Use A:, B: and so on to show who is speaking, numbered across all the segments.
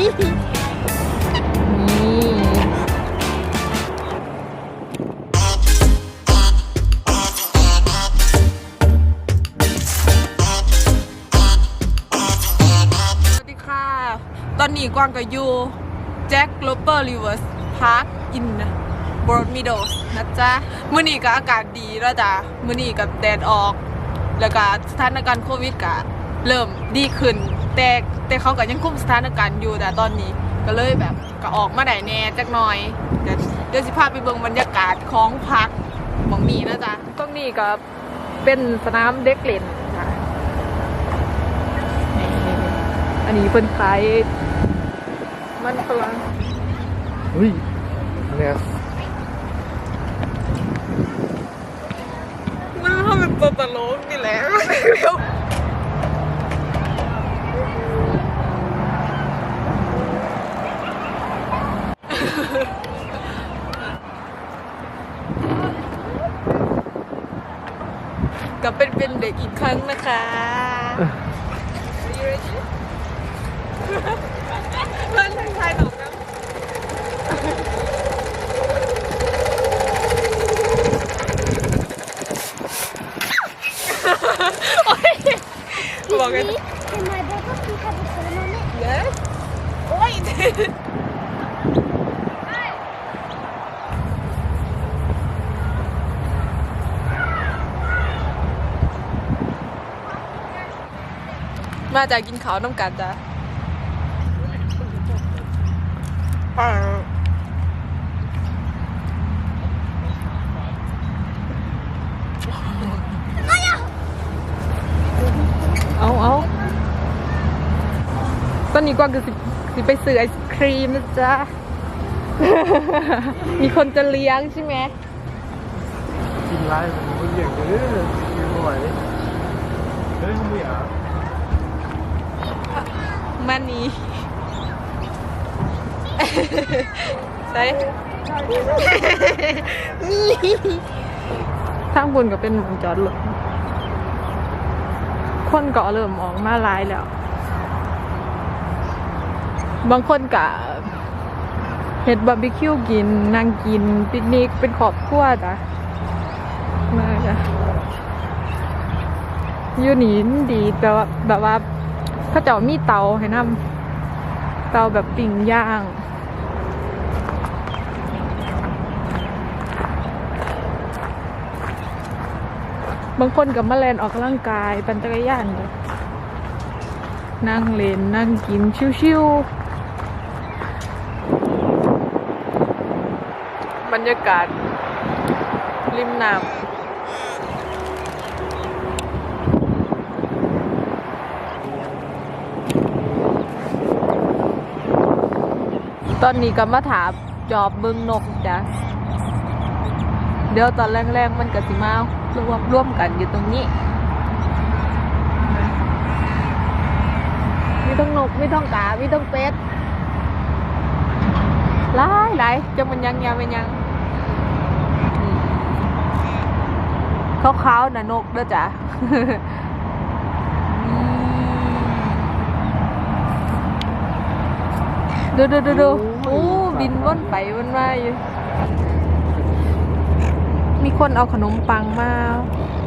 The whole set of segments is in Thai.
A: สวัสดีค่ะตอนนี้กวางกับยูแจ็คโรเปอร์รีเวิร์สพาร์คอินบรอดมิด e นะจ๊ะมื้อนี้ก็อากาศดีแล้วจ้ะมื้อนี้กับแดดออก แล้วก็สถานการณ์โควิดก็เริ่มดีขึ้น แต่แต่เขาก็ยังคุมสถานการณ์อยู่แต่ตอนนี้ก็เลยแบบก็ออกมาได้แน่จักหน่อยเดี๋ยวเดี๋ยวสิพาไปเบิ่งบรรยากาศของพักหมองนี้นะจ๊ะตรงนี้ก็เป็นสนามเด็กเล่นค่ะอันนี้เป็นขายมันฝรั่ง
B: เฮ้ยเนี่ย
A: มันทำเป็นตัวตลกนี่แหละ กลับเป็นเป็นเด็กอีกครั้งนะคะเพื่อนทักทายหนูนะบอกกัน
C: Can my brother speak up with someone on it?
A: Yes โอ้ย มาจากกินข้าวน้ำกันจ้ะเอาเอาตอนนี้กวางคือสิสิไปซื้อไอศครีมนะจ๊ะ มีคนจะเลี้ยงใช่ไหม
B: กินไรผมไม่เลี้ยงเลยกินไม่ไหวเฮ้ยไม่อยาก
A: มันนี่ใช่ทางบนก็เป็นหมองจอดรถคนก็เริ่มออกมาลายแล้ว บางคนก็เฮ็ดบาร์บีคิวกินนั่งกินปิกนิกเป็นครอบครัวจ้ะมาจ้ะอยู่นี่นดีแบบว่าแบบว่า ขาเจ้ามีเตาให้นำเตาแบบปิ่งย่างบางคนกับมาแลนออกกำลังกายปั่นจักรยานเลยนั่งเล่นนั่งกินชิวๆบรรยากาศริมน้ำ ตอนนี้ก็มาถามจอบเบิ้งนกจ้ะเดี๋ยวตอนแรกๆมันก็สิมารวมร่วมกันอยู่ตรงนี้มีทั้งนกมีทั้งกามีทั้งเป็ดหลายหลายจะมันยังยังเป็นยังขาวๆน่ะนกเด้อจ้ะ ดูดูดูดูโอ้บินว่อนไปว่อนมาอยู่ มีคนเอาขนมปังมา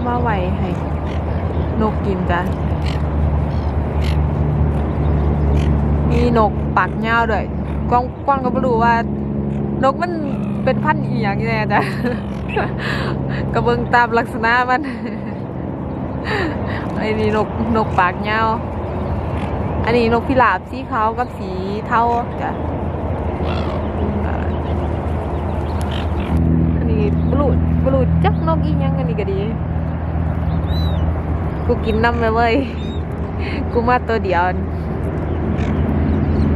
A: มาไหวให้นกกินจ้ะมีนกปากยาวด้วยกว้างกว้างก็ไม่รู้ว่า นกมันเป็นพันธุ์อีหยังแน่จ้ะกระเบิงตามลักษณะมันไอ้นี่นกนกปากยาว อันนี้นกพิราบสีขาวกับสีเทาจ้ะอันนี้บลูดบลูดจักนกอีหยังอันนี้ก็ดี กูกินน้ำไปเว้ย กูมาตัวเดียว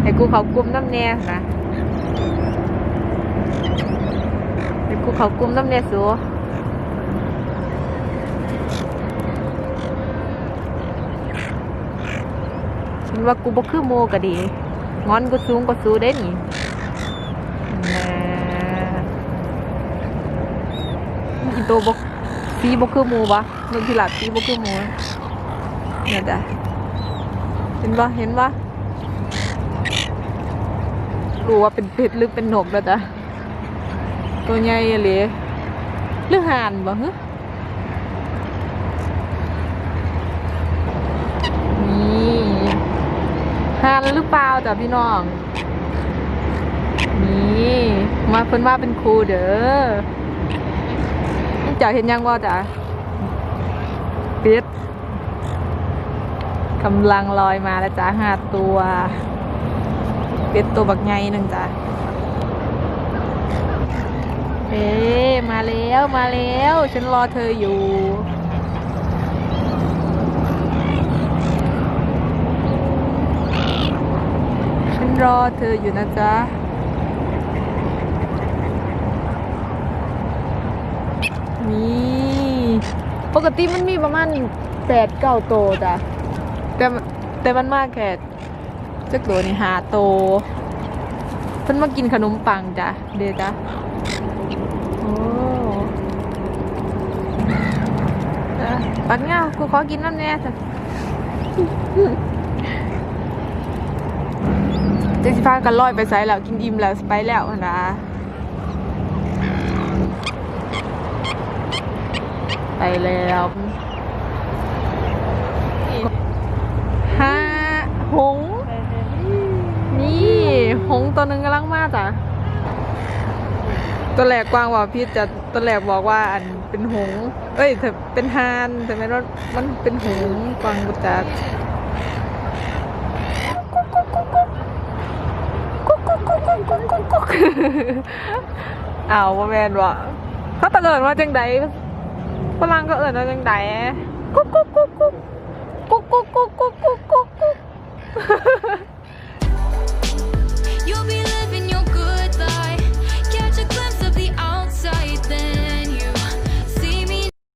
A: ให้กูเขากลุ่มน้ำแน่นะให้กูเขากลุ่มน้ำแน่สั ว่ากูบ่คือโมก็ดีงอนกูสูงก็สูได้นี่นะกินตัวบกสีบกคือหมูปะนกพิราบสีบกคือหมูเนี่ยจ้ะเห็นปะเห็นปะรู้ว่าเป็นเป็ดหรือเป็นนกแล้วจ้ะตัวใหญ่เลยหรือห่านบ่ฮึนี่ ห่านหรือเปล่าจ้ะพี่น้อง นี่มาเพิ่นมาเป็นครูเด้อเจ้าเห็นยังว่าจ้ะเป็ดกำลังลอยมาแล้วจ้ะห้าตัวเป็ดตัวบักไงหนึ่งจ้ะเอ๊มาแล้วมาแล้ว ฉันรอเธออยู่ รอเธออยู่นะจ๊ะนี่ปกติมันมีประมาณแปดเก้าโตจ้ะแต่แต่มันมากแค่จักตัวนี่หาโตวเพิ่นมากินขนมปังจ้ะเดยวจ้ะโอ้เอ้อปักเงากูขอกินน้ำแน่จ้ะ เจ๊สิพากันลอยไปไสแล้วกินอิ่มแล้วไปแล้วนะไปแล้วฮะหง นี่หงตัวหนึ่งกำลังมาจ้ะตัวแรกกวางว่าพี่จะตัวแรกบอกว่าอันเป็นหง เอ้ยแต่เป็นฮานแต่ไม่รู้มันเป็นหงกวางบุจัก เอาวบ่แม่นวะก็ตะเกินว่าจังไดพลังก็เอิ้นว่าจังไดกุ๊กกุ๊กกุ๊กกุ๊กกุ๊กกุ๊กกุ๊กกุ๊กกุ๊กกุ๊ก